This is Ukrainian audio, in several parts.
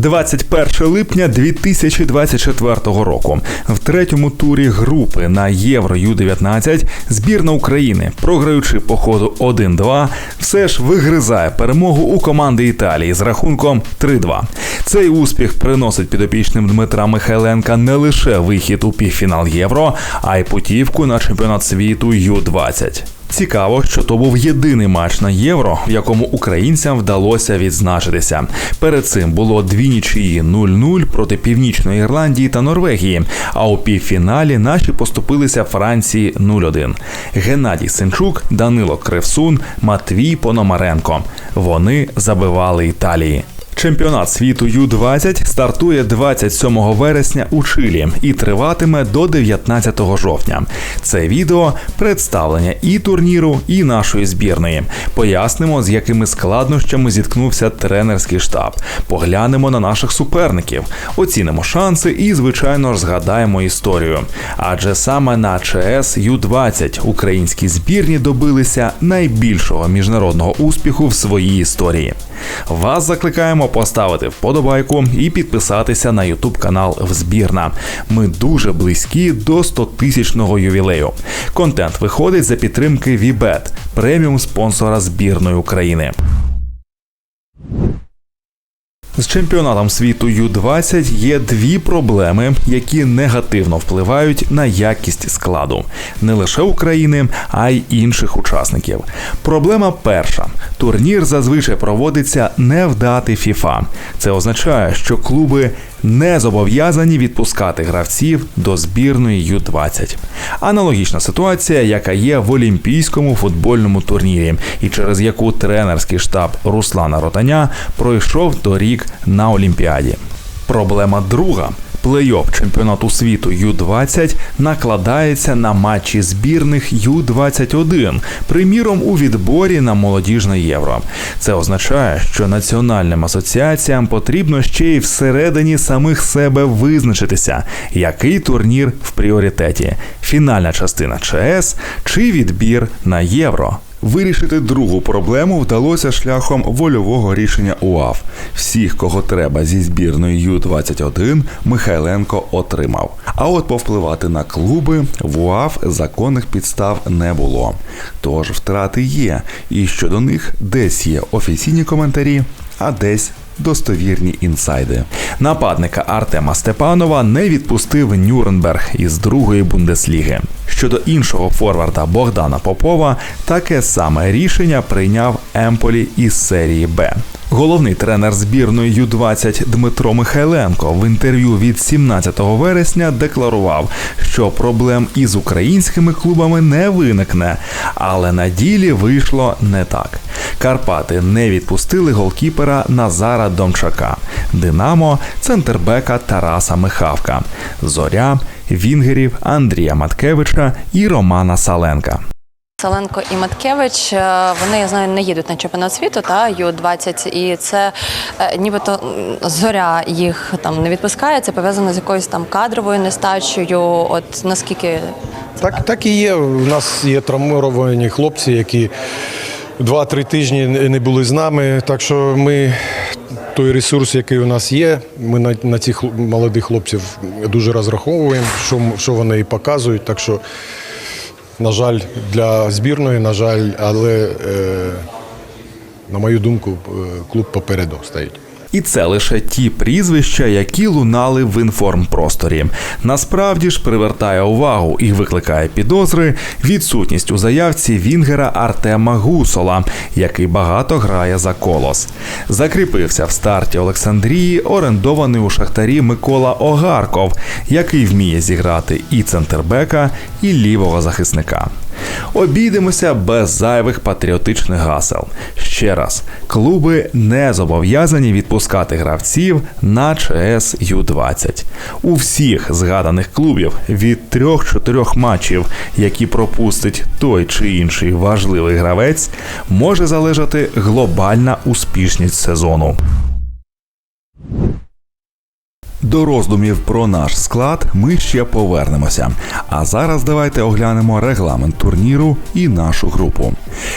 21 липня 2024 року. В третьому турі групи на Євро Ю-19 збірна України, програючи по ходу 1-2, все ж вигризає перемогу у команди Італії з рахунком 3-2. Цей успіх приносить підопічним Дмитра Михайленка не лише вихід у півфінал Євро, а й путівку на чемпіонат світу Ю-20. Цікаво, що то був єдиний матч на євро, в якому українцям вдалося відзначитися. Перед цим було дві нічиї 0-0 проти Північної Ірландії та Норвегії. А у півфіналі наші поступилися Франції 0-1. Геннадій Сенчук, Данило Кривсун, Матвій Пономаренко. Вони забивали Італії. Чемпіонат світу Ю-20 стартує 27 вересня у Чилі і триватиме до 19 жовтня. Це відео представлення і турніру, і нашої збірної. Пояснимо, з якими складнощами зіткнувся тренерський штаб. Поглянемо на наших суперників, оцінимо шанси і, звичайно ж, згадаємо історію. Адже саме на ЧС Ю-20 українські збірні добилися найбільшого міжнародного успіху в своїй історії. Вас закликаємо поставити вподобайку і підписатися на Ютуб канал Взбірна. Ми дуже близькі до 100-тисячного ювілею. Контент виходить за підтримки Вібет, преміум спонсора збірної України. З чемпіонатом світу Ю-20 є дві проблеми, які негативно впливають на якість складу не лише України, а й інших учасників. Проблема перша: турнір зазвичай проводиться не в дати ФІФА. Це означає, що клуби не зобов'язані відпускати гравців до збірної Ю-20. Аналогічна ситуація, яка є в Олімпійському футбольному турнірі, і через яку тренерський штаб Руслана Ротаня пройшов торік на Олімпіаді. Проблема друга. Плей-офф чемпіонату світу Ю-20 накладається на матчі збірних Ю-21, приміром у відборі на молодіжне євро. Це означає, що національним асоціаціям потрібно ще й всередині самих себе визначитися, який турнір в пріоритеті: фінальна частина ЧС чи відбір на євро. Вирішити другу проблему вдалося шляхом вольового рішення УАФ. Всіх, кого треба зі збірної Ю-21, Михайленко отримав. А от повпливати на клуби в УАФ законних підстав не було. Тож втрати є, і щодо них десь є офіційні коментарі, а десь достовірні інсайди. Нападника Артема Степанова не відпустив Нюрнберг із другої бундесліги. Щодо іншого форварда Богдана Попова, таке саме рішення прийняв Емполі із серії Б. Головний тренер збірної Ю-20 Дмитро Михайленко в інтерв'ю від 17 вересня декларував, що проблем із українськими клубами не виникне, але на ділі вийшло не так. Карпати не відпустили голкіпера Назара Домчака, Динамо, центрбека Тараса Михавка, Зоря, Вінгерів Андрія Маткевича і Романа Саленка. Саленко і Маткевич, е, вони я знаю, не їдуть на чемпіонат світу та Ю-20, і це е, нібито зоря їх там не відпускає. Це пов'язано з якоюсь там кадровою нестачею. От наскільки Так, так і є. У нас є травмовані хлопці, які два-три тижні не були з нами. Так що ми той ресурс, який у нас є, ми на, на цих молодих хлопців дуже розраховуємо, що, що вони і показують. Так що, на жаль, для збірної, на жаль, але е, на мою думку, е, клуб попереду стоїть. І це лише ті прізвища, які лунали в інформпросторі. Насправді ж привертає увагу і викликає підозри відсутність у заявці Вінгера Артема Гусола, який багато грає за колос. Закріпився в старті Олександрії, орендований у шахтарі Микола Огарков, який вміє зіграти і центрбека, і лівого захисника. Обійдемося без зайвих патріотичних гасел. Ще раз, клуби не зобов'язані відпускати гравців на ЧС Ю-20. У всіх згаданих клубів від 3-4 матчів, які пропустить той чи інший важливий гравець, може залежати глобальна успішність сезону. До роздумів про наш склад ми ще повернемося. А зараз давайте оглянемо регламент турніру і нашу групу.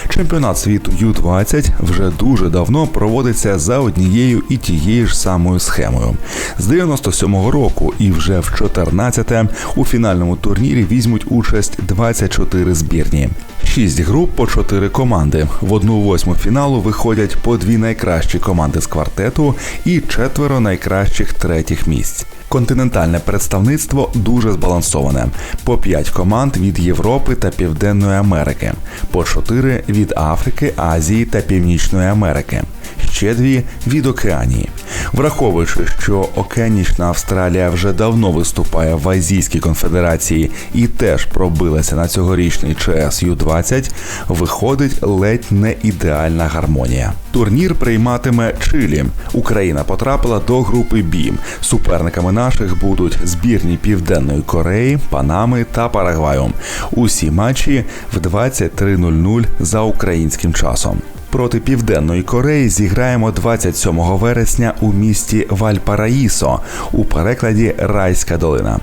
Чемпіонат світу Ю-20 вже дуже давно проводиться за однією і тією ж самою схемою. З 97-го року і вже в 14-те у фінальному турнірі візьмуть участь 24 збірні. Шість груп по чотири команди. В одну восьму фіналу виходять по дві найкращі команди з квартету і четверо найкращих третіх місць. Континентальне представництво дуже збалансоване: по 5 команд від Європи та Південної Америки, по 4 від Африки, Азії та Північної Америки, ще дві від Океанії. Враховуючи, що Океанічна Австралія вже давно виступає в Азійській конфедерації і теж пробилася на цьогорічний ЧС Ю-20, виходить ледь не ідеальна гармонія. Турнір прийматиме Чилі. Україна потрапила до групи Бі. Суперниками наших будуть збірні Південної Кореї, Панами та Парагваю. Усі матчі в 23.00 за українським часом. Проти Південної Кореї зіграємо 27 вересня у місті Вальпараїсо у перекладі Райська долина.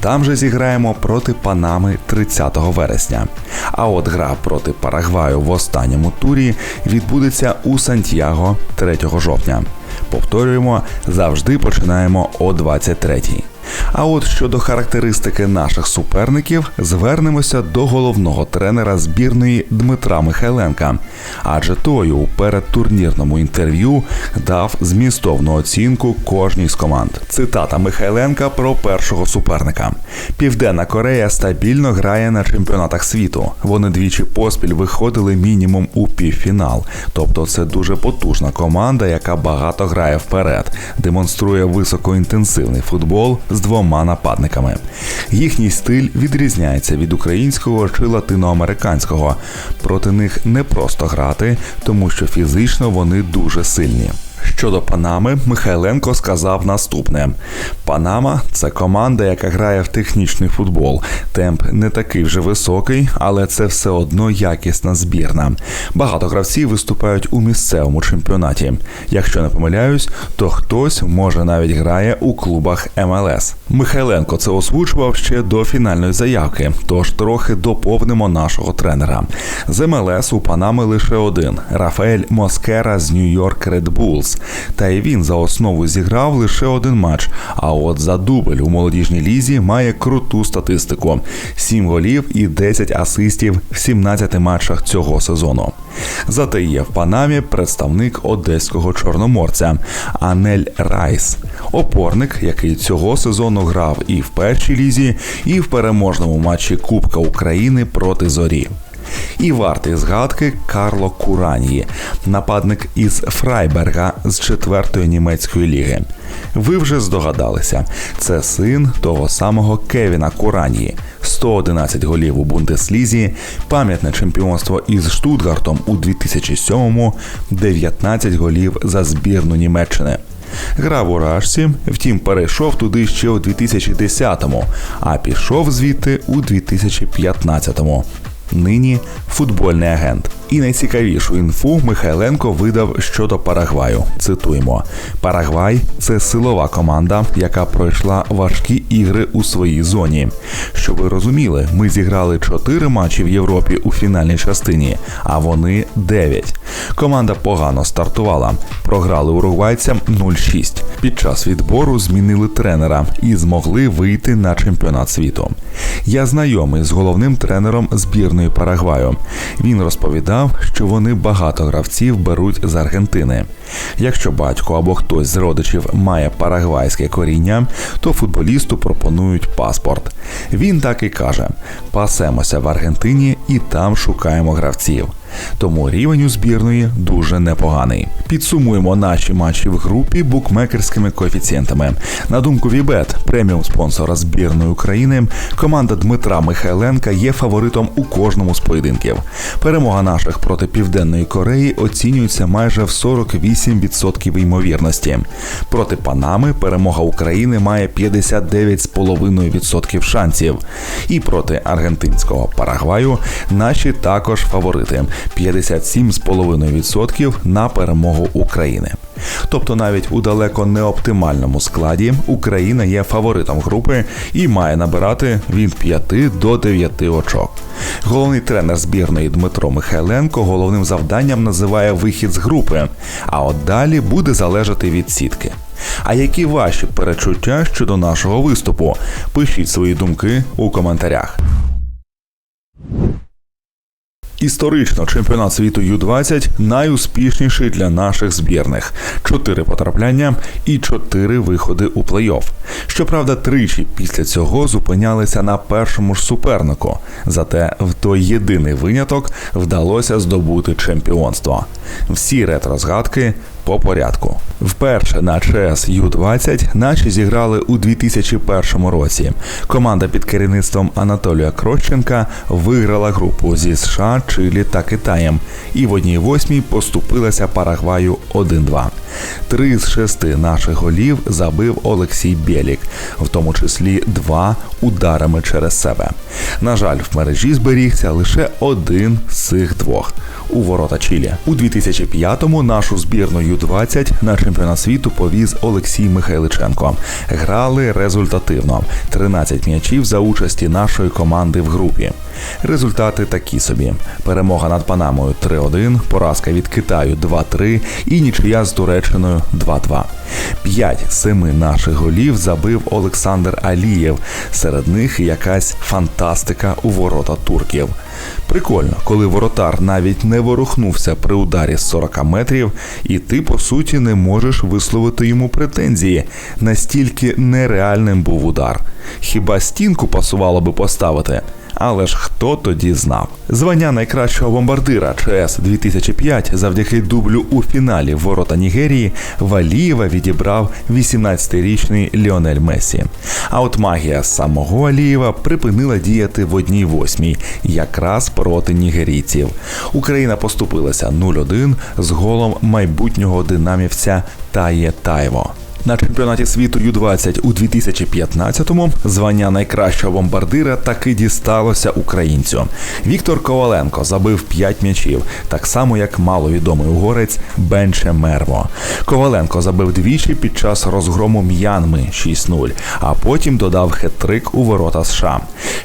Там же зіграємо проти Панами 30 вересня. А от гра проти Парагваю в останньому турі відбудеться у Сантьяго 3 жовтня. Повторюємо, завжди починаємо о 23-й. А от щодо характеристики наших суперників, звернемося до головного тренера збірної Дмитра Михайленка, адже той у передтурнірному інтерв'ю дав змістовну оцінку кожній з команд. Цитата Михайленка про першого суперника: Південна Корея стабільно грає на чемпіонатах світу. Вони двічі поспіль виходили мінімум у півфінал. Тобто, це дуже потужна команда, яка багато грає вперед, демонструє високоінтенсивний футбол з двома нападниками. Їхній стиль відрізняється від українського чи латиноамериканського. Проти них не просто грати, тому що фізично вони дуже сильні. Щодо Панами, Михайленко сказав наступне: Панама це команда, яка грає в технічний футбол. Темп не такий вже високий, але це все одно якісна збірна. Багато гравців виступають у місцевому чемпіонаті. Якщо не помиляюсь, то хтось може навіть грає у клубах МЛС. Михайленко це озвучував ще до фінальної заявки, тож трохи доповнимо нашого тренера. З МЛС у Панами лише один Рафаель Москера з Нью-Йорк Red Bulls. Та й він за основу зіграв лише один матч. А от за дубль у молодіжній лізі має круту статистику: 7 голів і 10 асистів в 17 матчах цього сезону. Зате є в Панамі представник одеського чорноморця Анель Райс, опорник, який цього сезону грав і в першій лізі, і в переможному матчі Кубка України проти зорі. І вартий згадки Карло Куранії, нападник із Фрайберга з четвертої німецької ліги. Ви вже здогадалися, це син того самого Кевіна Куранії. 111 голів у Бундеслізі, пам'ятне чемпіонство із Штутгартом у 2007-му, 19 голів за збірну Німеччини. Грав у Рашці, втім перейшов туди ще у 2010-му, а пішов звідти у 2015-му. Нині футбольний агент. І найцікавішу інфу Михайленко видав щодо Парагваю. Цитуємо: Парагвай це силова команда, яка пройшла важкі ігри у своїй зоні. Щоб ви розуміли, ми зіграли 4 матчі в Європі у фінальній частині, а вони 9. Команда погано стартувала. Програли уругвайцям 0-6. Під час відбору змінили тренера і змогли вийти на чемпіонат світу. Я знайомий з головним тренером збірної Парагваю. Він розповідав, що вони багато гравців беруть з Аргентини. Якщо батько або хтось з родичів має парагвайське коріння, то футболісту пропонують паспорт. Він так і каже: пасемося в Аргентині і там шукаємо гравців. Тому рівень у збірної дуже непоганий. Підсумуємо наші матчі в групі букмекерськими коефіцієнтами. На думку Вібет, преміум спонсора збірної України, команда Дмитра Михайленка є фаворитом у кожному з поєдинків. Перемога наших проти Південної Кореї оцінюється майже в 48% ймовірності. Проти Панами перемога України має 59,5% шансів. І проти аргентинського Парагваю наші також фаворити 57,5% на перемогу України. Тобто навіть у далеко не оптимальному складі Україна є фаворитом групи і має набирати від 5 до 9 очок. Головний тренер збірної Дмитро Михайленко головним завданням називає вихід з групи, а от далі буде залежати від сітки. А які ваші перечуття щодо нашого виступу? Пишіть свої думки у коментарях. Історично чемпіонат світу Ю-20 найуспішніший для наших збірних: чотири потрапляння і чотири виходи у плей-офф. Щоправда, тричі після цього зупинялися на першому ж супернику. Зате в той єдиний виняток вдалося здобути чемпіонство. Всі ретро-згадки по порядку. Вперше на ЧС Ю-20 наші зіграли у 2001 році. Команда під керівництвом Анатолія Крощенка виграла групу зі США, Чилі та Китаєм і в одній восьмій поступилася Парагваю 1-2. Три з шести наших голів забив Олексій Бєлік, в тому числі два ударами через себе. На жаль, в мережі зберігся лише один з цих двох у ворота Чилі. У 2005-му нашу збірну Ю-20 на чемпіонат світу повіз Олексій Михайличенко. Грали результативно: 13 м'ячів за участі нашої команди в групі. Результати такі собі: перемога над Панамою 3-1, поразка від Китаю 2-3 і нічия з Туреччиною 2-2. П'ять семи наших голів забив Олександр Алієв. Серед них якась фантастика у ворота турків. Прикольно, коли воротар навіть не ворухнувся при ударі з 40 метрів, і ти по суті не можеш висловити йому претензії. Настільки нереальним був удар. Хіба стінку пасувало би поставити? Але ж хто тоді знав? Звання найкращого бомбардира ЧС 2005 завдяки дублю у фіналі ворота Нігерії Валієва відібрав 18-річний Ліонель Месі. А от магія самого Алієва припинила діяти в одній восьмій, якраз проти нігерійців. Україна поступилася 0-1 з голом майбутнього динамівця Тає Тайво. На чемпіонаті світу Ю-20 у 2015-му звання найкращого бомбардира таки дісталося українцю. Віктор Коваленко забив 5 м'ячів, так само як маловідомий угорець Бенче Мерво. Коваленко забив двічі під час розгрому М'янми 6-0, а потім додав хет-трик у ворота США.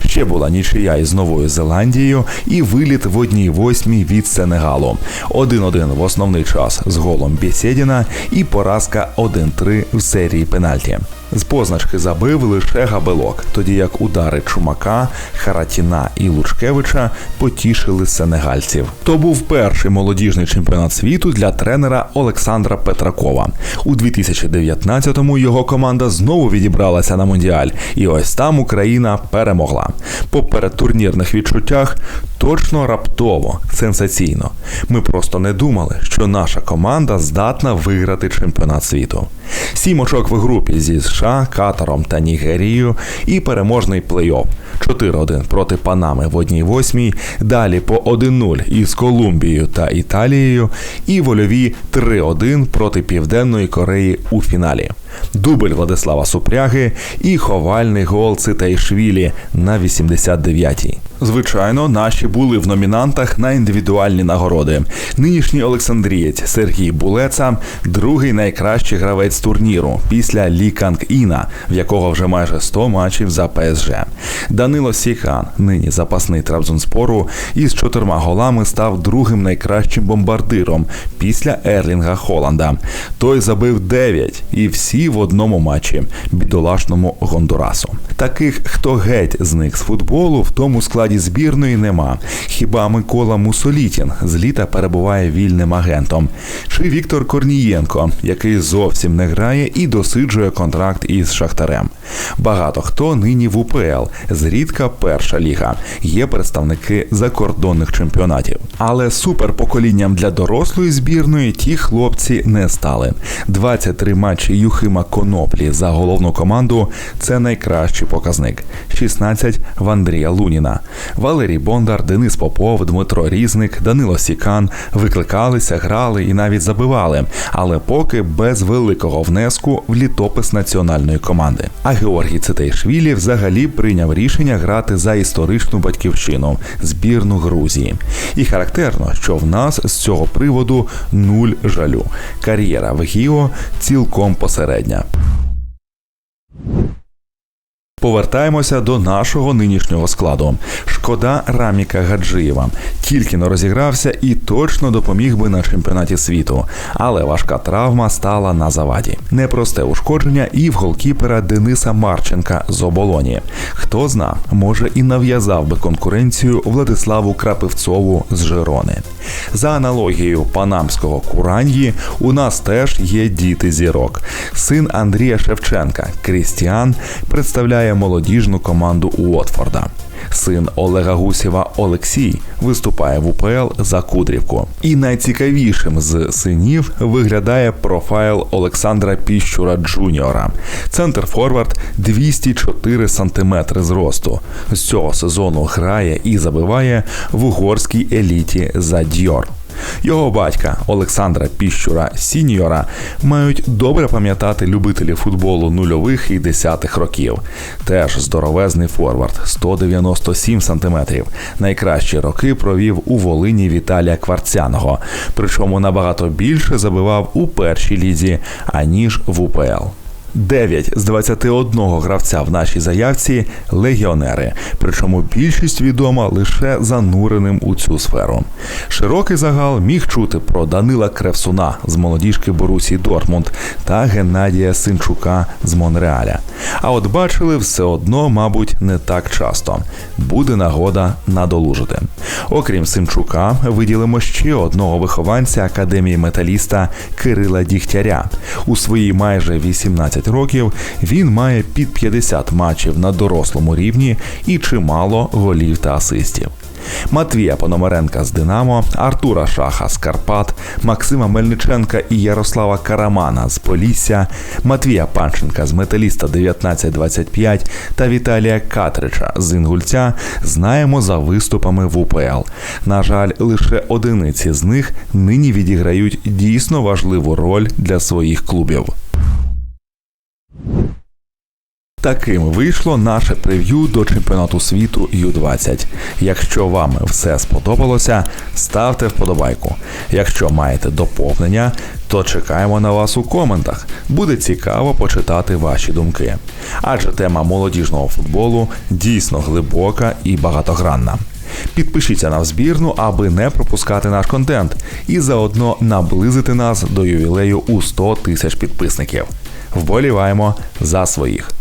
Ще була нічия із Новою Зеландією і виліт в одній восьмій від Сенегалу. 1-1 в основний час з голом Бєсєдіна і поразка 1-3 в серії пенальті. З позначки забив лише Габелок, тоді як удари Чумака, Харатіна і Лучкевича потішили сенегальців. То був перший молодіжний чемпіонат світу для тренера Олександра Петракова. У 2019-му його команда знову відібралася на мундіаль, і ось там Україна перемогла. По передтурнірних відчуттях точно раптово, сенсаційно. Ми просто не думали, що наша команда здатна виграти чемпіонат світу. Сім очок в групі зі США, Катаром та Нігерією і переможний плей-офф. 4-1 проти Панами в одній восьмій, далі по 1-0 із Колумбією та Італією, і вольові 3-1 проти Південної Кореї у фіналі. Дубль Владислава Супряги і ховальний гол Цитайшвілі на 89-й. Звичайно, наші були в номінантах на індивідуальні нагороди. Нинішній Олександрієць Сергій Булеца, другий найкращий гравець турніру після Лі Канг Іна, в якого вже майже 100 матчів за ПСЖ. Данило Сіхан, нині запасний Трабзонспору, із чотирма голами став другим найкращим бомбардиром після Ерлінга Холланда. Той забив 9 і всі в одному матчі бідолашному Гондурасу. Таких, хто геть зник з футболу, в тому складі збірної нема. Хіба Микола Мусолітін з літа перебуває вільним агентом, чи Віктор Корнієнко, який зовсім не грає і досиджує контракт із Шахтарем. Багато хто нині в УПЛ, зрідка перша ліга. Є представники закордонних чемпіонатів. Але суперпоколінням для дорослої збірної ті хлопці не стали. 23 матчі Юхим Максима Коноплі за головну команду це найкращий показник. 16 в Андрія Луніна. Валерій Бондар, Денис Попов, Дмитро Різник, Данило Сікан викликалися, грали і навіть забивали, але поки без великого внеску в літопис національної команди. А Георгій Цитейшвілі взагалі прийняв рішення грати за історичну батьківщину збірну Грузії. І характерно, що в нас з цього приводу нуль жалю. Кар'єра в Гіо цілком посередня. Повертаємося до нашого нинішнього складу. Шкода Раміка Гаджиєва. Тільки не розігрався і точно допоміг би на чемпіонаті світу. Але важка травма стала на заваді. Непросте ушкодження і в голкіпера Дениса Марченка з оболоні. Хто зна, може і нав'язав би конкуренцію Владиславу Крапивцову з Жирони. За аналогією панамського Кураньї, у нас теж є діти зірок. Син Андрія Шевченка, Крістіан, представляє молодіжну команду Уотфорда. Син Олега Гусєва Олексій виступає в УПЛ за Кудрівку. І найцікавішим з синів виглядає профайл Олександра Піщура Джуніора. Центр Форвард 204 см зросту. З цього сезону грає і забиває в угорській еліті за Дьор. Його батька Олександра Піщура Сіньора мають добре пам'ятати любителі футболу нульових і десятих років. Теж здоровезний форвард 197 сантиметрів. Найкращі роки провів у Волині Віталія Кварцяного, причому набагато більше забивав у першій лізі аніж в УПЛ. 9 з 21 гравця в нашій заявці легіонери, причому більшість відома лише зануреним у цю сферу. Широкий загал міг чути про Данила Кревсуна з молодіжки Борусі Дортмунд та Геннадія Синчука з Монреаля. А от бачили все одно, мабуть, не так часто. Буде нагода надолужити. Окрім Симчука, виділимо ще одного вихованця академії металіста Кирила Дігтяря. У свої майже 18 років він має під 50 матчів на дорослому рівні і чимало голів та асистів. Матвія Пономаренка з Динамо, Артура Шаха з Карпат, Максима Мельниченка і Ярослава Карамана з Полісся, Матвія Панченка з Металіста 1925 та Віталія Катрича з Інгульця знаємо за виступами в УПЛ. На жаль, лише одиниці з них нині відіграють дійсно важливу роль для своїх клубів. Таким вийшло наше прев'ю до чемпіонату світу Ю-20. Якщо вам все сподобалося, ставте вподобайку. Якщо маєте доповнення, то чекаємо на вас у коментах. Буде цікаво почитати ваші думки. Адже тема молодіжного футболу дійсно глибока і багатогранна. Підпишіться на збірну, аби не пропускати наш контент, і заодно наблизити нас до ювілею у 100 тисяч підписників. Вболіваємо за своїх.